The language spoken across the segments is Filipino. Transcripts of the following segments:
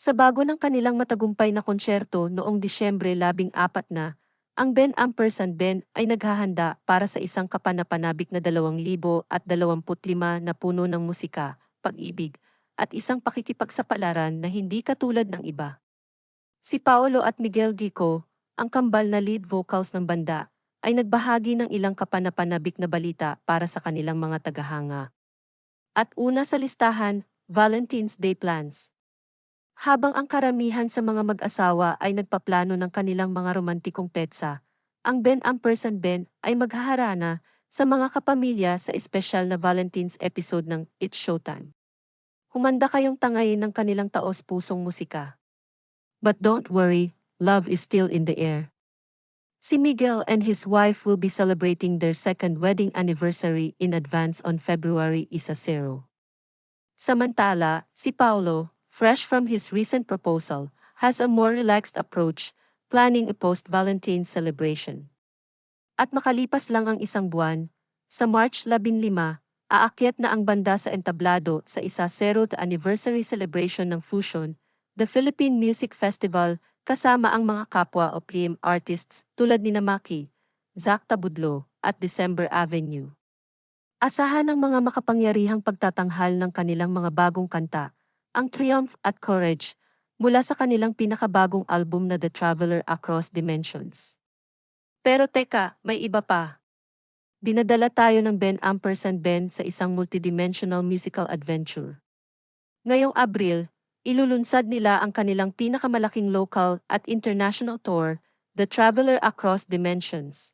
Sa bago ng kanilang matagumpay na konsyerto noong Disyembre 14 na, ang Ben Ampersand Ben ay naghahanda para sa isang kapanapanabik na 2025 na puno ng musika, pag-ibig, at isang pakikipagsapalaran na hindi katulad ng iba. Si Paolo at Miguel Gico, ang kambal na lead vocals ng banda, ay nagbahagi ng ilang kapanapanabik na balita para sa kanilang mga tagahanga. At una sa listahan, Valentine's Day plans. Habang ang karamihan sa mga mag-asawa ay nagpaplano ng kanilang mga romantikong petsa, ang Ben Ampersand Ben ay maghaharana sa mga kapamilya sa espesyal na Valentine's episode ng It's Showtime. Humanda kayong tangayin ng kanilang taos-pusong musika. But don't worry, love is still in the air. Si Miguel and his wife will be celebrating their second wedding anniversary in advance on February 10. Samantala, si Paulo, fresh from his recent proposal, has a more relaxed approach, planning a post-Valentine celebration. At makalipas lang ang isang buwan, sa March 15, aakyat na ang banda sa entablado sa isa 0th anniversary celebration ng Fusion, the Philippine Music Festival, kasama ang mga kapwa o PM artists tulad ni Namaki, Zach Tabudlo, at December Avenue. Asahan ng mga makapangyarihang pagtatanghal ng kanilang mga bagong kanta, ang triumph at courage mula sa kanilang pinakabagong album na The Traveler Across Dimensions. Pero teka, may iba pa. Dinadala tayo ng Ben Ampersand Ben sa isang multidimensional musical adventure. Ngayong Abril, ilulunsad nila ang kanilang pinakamalaking local at international tour, The Traveler Across Dimensions.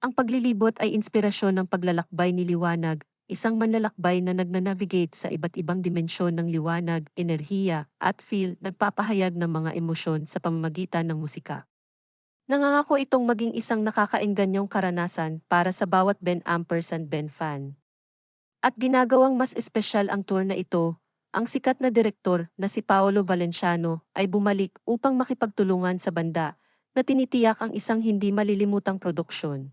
Ang paglilibot ay inspirasyon ng paglalakbay ni Liwanag isang manlalakbay na nagnanavigate sa iba't ibang dimensyon ng liwanag, enerhiya, at feel nagpapahayag ng mga emosyon sa pamamagitan ng musika. Nangangako itong maging isang nakakaingganyong karanasan para sa bawat Ben Ampersand Ben fan. At ginagawang mas espesyal ang tour na ito, ang sikat na direktor na si Paolo Valenciano ay bumalik upang makipagtulungan sa banda na tinitiyak ang isang hindi malilimutang produksyon.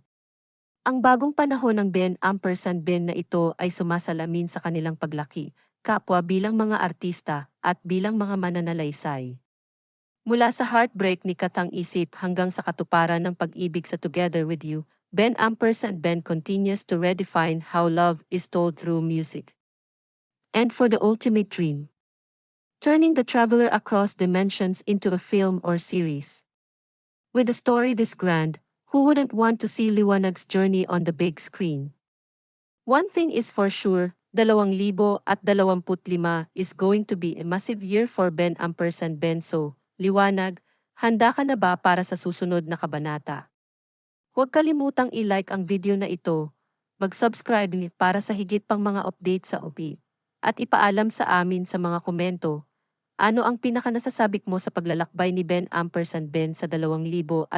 Ang bagong panahon ng Ben Ampersand Ben na ito ay sumasalamin sa kanilang paglaki, kapwa bilang mga artista, at bilang mga mananalaysay. Mula sa heartbreak ni Katang Isip hanggang sa katuparan ng pag-ibig sa Together With You, Ben Ampersand Ben continues to redefine how love is told through music. And for the ultimate dream. Turning the traveler across dimensions into a film or series. With a story this grand, Who wouldn't want to see Liwanag's journey on the big screen? One thing is for sure, 2025 is going to be a massive year for Ben Ampersand Benso. Liwanag, handa ka na ba para sa susunod na kabanata? Huwag kalimutang i-like ang video na ito, mag-subscribe para sa higit pang mga update sa OP, at ipaalam sa amin sa mga komento ano ang pinaka nasasabik mo sa paglalakbay ni Ben Ampersand Ben sa 2025?